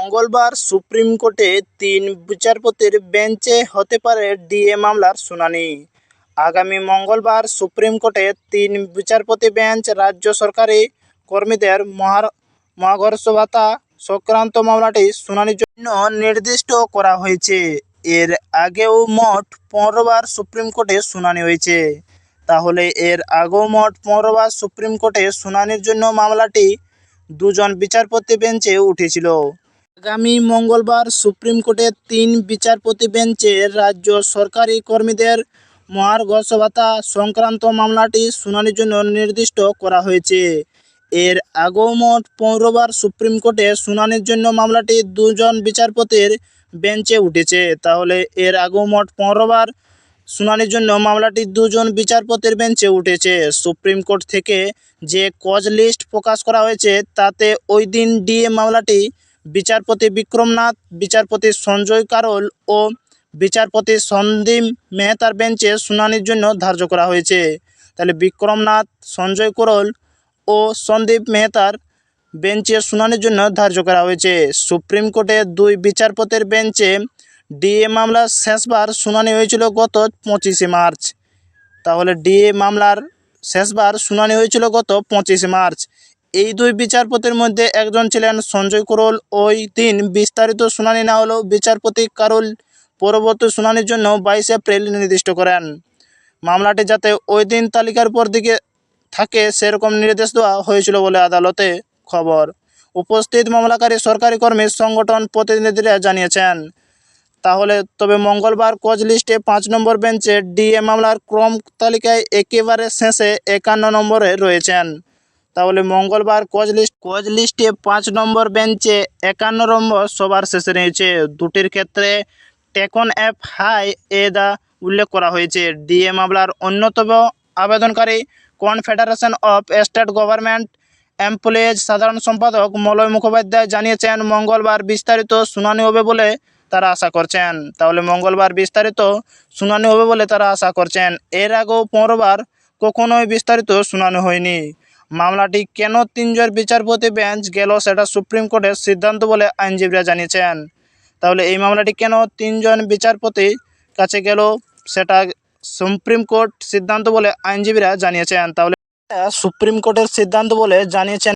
মঙ্গলবার সুপ্রিম কোর্টে তিন বিচারপতির বেঞ্চে হতে পারে ডিএ মামলার শুনানি। আগামী মঙ্গলবার সুপ্রিম কোর্টে তিন বিচারপতি বেঞ্চ রাজ্য সরকারি কর্মীদের মহার মহাকর্ষ ভাতা সংক্রান্ত মামলাটি শুনানির জন্য নির্দিষ্ট করা হয়েছে। এর আগেও মোট পনেরোবার সুপ্রিম কোর্টে শুনানি হয়েছে। তাহলে এর আগেও মোট পনেরোবার সুপ্রিম কোর্টে শুনানির জন্য মামলাটি দুজন বিচারপতি বেঞ্চে উঠেছিল। আগামী মঙ্গলবার সুপ্রিম কোর্টের তিন বিচারপতি বেঞ্চে রাজ্য সরকারি কর্মীদের মহার্ঘষ ভাতা সংক্রান্ত মামলাটি শুনানির জন্য নির্দিষ্ট করা হয়েছে। এর আগেও মোট পনেরোবার সুপ্রিম কোর্টে শুনানির জন্য মামলাটি দুজন বিচারপতির বেঞ্চে উঠেছে। তাহলে এর আগেও মোট পনেরোবার শুনানির জন্য মামলাটি দুজন বিচারপতির বেঞ্চে উঠেছে। সুপ্রিম কোর্ট থেকে যে কজ লিস্ট প্রকাশ করা হয়েছে, তাতে ওই দিন ডিএ মামলাটি বিচারপতি বিক্রমনাথ, বিচারপতি সঞ্জয় কারোল ও বিচারপতি সন্দীপ মেহতার বেঞ্চে শুনানির জন্য ধার্য করা হয়েছে। তাহলে বিক্রমনাথ, সঞ্জয় করল ও সন্দীপ মেহতার বেঞ্চে শুনানির জন্য ধার্য করা হয়েছে। সুপ্রিম কোর্টে দুই বিচারপতির বেঞ্চে ডিএ মামলার শেষবার শুনানি হয়েছিল গত পঁচিশে মার্চ। তাহলে ডিএ মামলার শেষবার শুনানি হয়েছিল গত পঁচিশে মার্চ। এই দুই বিচারপতির মধ্যে একজন ছিলেন সঞ্জয় করল। ওই দিন বিস্তারিত শুনানি না হলেও বিচারপতি কারুল পরবর্তী শুনানির জন্য বাইশে এপ্রিল নির্দিষ্ট করেন। মামলাটি যাতে ওই দিন তালিকার পর দিকে থাকে, সেরকম নির্দেশ দেওয়া হয়েছিল বলে আদালতে খবর। উপস্থিত মামলাকারী সরকারি কর্মী সংগঠন প্রতিনিধিরা জানিয়েছেন, তাহলে তবে মঙ্গলবার কোচ লিস্টে পাঁচ নম্বর বেঞ্চে ডিএ মামলার ক্রম তালিকায় একেবারে শেষে একান্ন নম্বরে রয়েছেন। তাহলে মঙ্গলবার কোচ লিস্ট, কোচ লিস্টে পাঁচ নম্বর বেঞ্চে একান্ন নম্বর সবার শেষে রয়েছে। দুটির ক্ষেত্রে টেকন অ্যাপ হাই এ দা উল্লেখ করা হয়েছে। ডিএ মামলার অন্যতম আবেদনকারী confederation of state government employees সাধারণ সম্পাদক মলয় মুখোপাধ্যায় জানিয়েছেন, মঙ্গলবার বিস্তারিত শুনানি হবে বলে তারা আশা করছেন। তাহলে মঙ্গলবার বিস্তারিত শুনানি হবে বলে তারা আশা করছেন। এর আগেও পনেরোবার কখনোই বিস্তারিত শুনানি হয়নি। মামলাটি কেন তিনজন বিচারপতি বেঞ্চ গেল সেটা সুপ্রিম কোর্টের সিদ্ধান্ত বলে আইনজীবীরা জানিয়েছেন। তাহলে এই মামলাটি কেন তিনজন বিচারপতি কাছে গেল সেটা সুপ্রিম কোর্ট সিদ্ধান্ত বলে আইনজীবীরা জানিয়েছেন। তাহলে সুপ্রিম কোর্টের সিদ্ধান্ত বলে জানিয়েছেন